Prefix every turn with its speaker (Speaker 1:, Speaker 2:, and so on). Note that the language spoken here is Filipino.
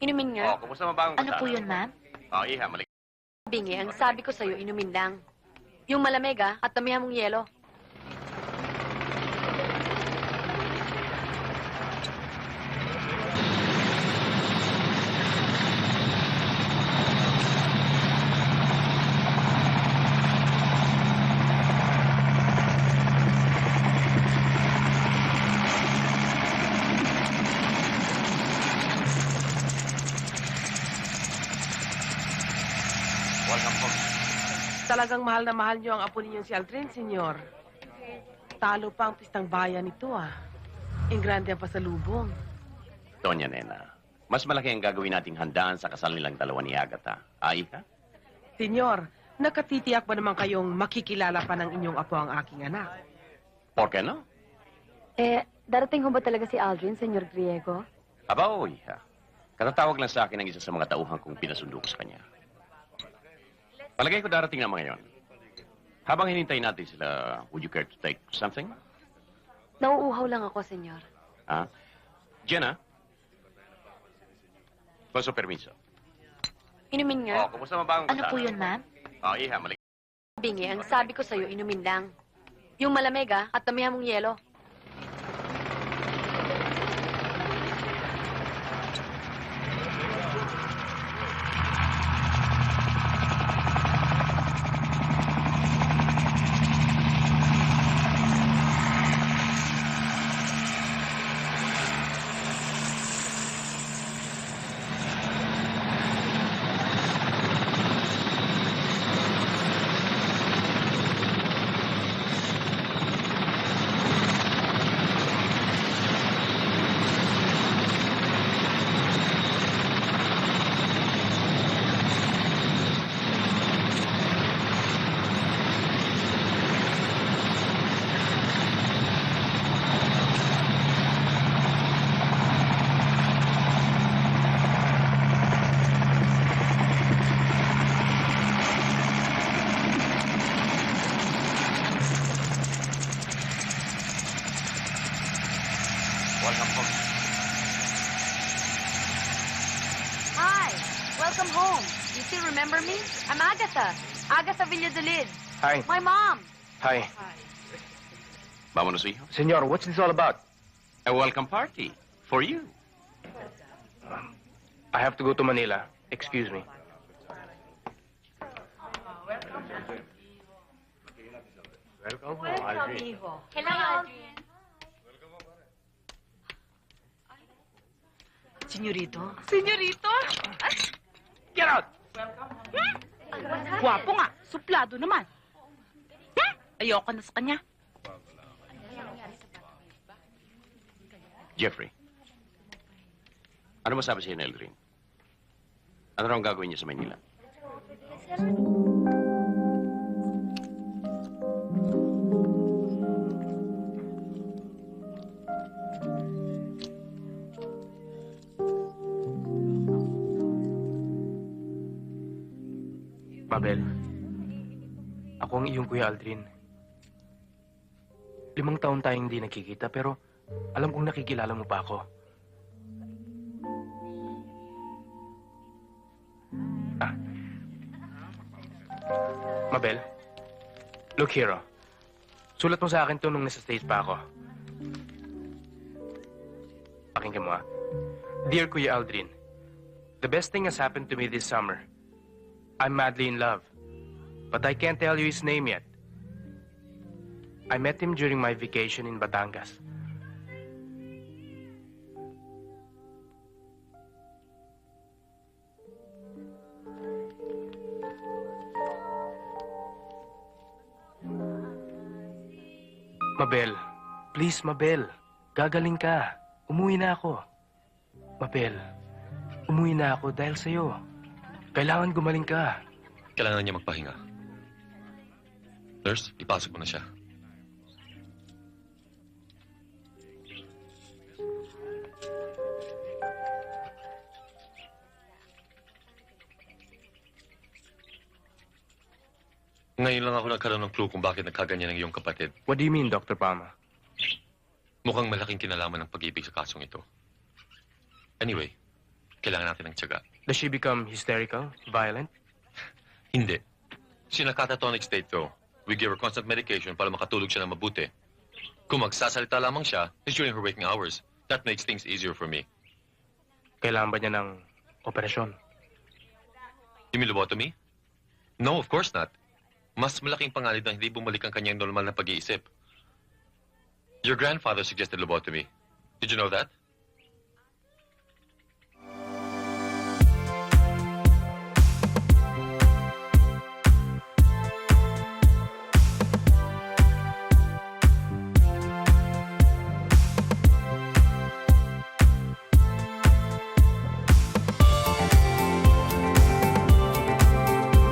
Speaker 1: Inumin nga.
Speaker 2: Oh, kumusta mabang
Speaker 1: Ano po yun, ma'am?
Speaker 2: Oh, iha, mali.
Speaker 1: Bingi, ang sabi ko sa'yo, inumin lang. Yung malamig, ah, at damihan mong yelo.
Speaker 2: Welcome home.
Speaker 3: Talagang mahal na mahal niyo ang apo ninyong si Aldrin, senyor. Talo pa ang pistang bayan nito, ah. Ang grande ang pasalubong.
Speaker 2: Tonya, nena. Mas malaki ang gagawin nating handaan sa kasal nilang dalawa ni Agatha. Ay, ha?
Speaker 3: Senyor, nakatitiyak ba naman kayong makikilala pa ng inyong apo ang aking anak?
Speaker 2: Por qué no?
Speaker 1: Eh, darating ho ba talaga si Aldrin, Senyor Griego?
Speaker 2: Aba, oh, iha. Katatawag lang sa akin ng isa sa mga tauhan kong pinasundo ko sa kanya. Palagay ko darating na mga yon. Habang hinintay natin sila, would you care to take something?
Speaker 1: Nauuhaw lang ako, Senyor.
Speaker 2: Ha? Jenna? Con su permiso.
Speaker 1: Inumin nga.
Speaker 2: Oh, kumusta mabang
Speaker 1: Ano po yun, ma'am?
Speaker 2: Oh, iha, mali.
Speaker 1: Bingi, ang sabi ko sa'yo, inumin lang. Yung malamig, ah, at damihan mong yelo.
Speaker 2: Welcome home.
Speaker 1: Hi! Welcome home. You still remember me? I'm Agatha. Agatha Villadolid.
Speaker 4: Hi.
Speaker 1: My mom.
Speaker 4: Hi.
Speaker 2: Vámonos, hijo.
Speaker 4: Senor, what's this all about?
Speaker 2: A welcome party. For you.
Speaker 4: I have to go to Manila. Excuse me. Welcome Welcome, home.
Speaker 1: Hello.
Speaker 3: Senyorito?
Speaker 5: Senyorito?
Speaker 4: Get out!
Speaker 5: Gwapo nga. Suplado naman. Hmm? Ayoko na sa kanya.
Speaker 2: Jeffrey. Ano masabi sa'yo ni Eldrin? Ano raw ang gagawin niya sa Manila?
Speaker 4: Mabel, ako ang iyong kuya Aldrin. Limang taon tayong hindi nakikita pero alam kong nakikilala mo pa ako. Ah. Mabel, look here oh. Sulat mo sa akin to nung nasa stage pa ako. Pakinggan mo ah. Dear Kuya Aldrin, the best thing has happened to me this summer. I'm madly in love. But I can't tell you his name yet. I met him during my vacation in Batangas. Mabel, please Mabel, gagaling ka. Umuwi na ako. Mabel, umuwi na ako dahil sa'yo. Kailangan gumaling ka.
Speaker 6: Kailangan niya magpahinga. Nurse, ipasok mo na siya. Ngayon lang ako nagkaroon ng clue kung bakit nagkaganyan ang iyong kapatid.
Speaker 4: What do you mean, Dr. Palma?
Speaker 6: Mukhang malaking kinalaman ng pag-ibig sa kasong ito. Anyway, kailangan natin ng tiyaga.
Speaker 4: Does she become hysterical, violent?
Speaker 6: Hindi. Sinakatatonic state ko. We give her constant medication para makatulog siya ng mabuti. Kung magsasalita lamang siya, it's during her waking hours. That makes things easier for me.
Speaker 4: Kailangan ba niya ng operasyon?
Speaker 6: You mean lobotomy? No, of course not. Mas malaking panganib na hindi bumalik ang kanyang normal na pag-iisip. Your grandfather suggested lobotomy. Did you know that?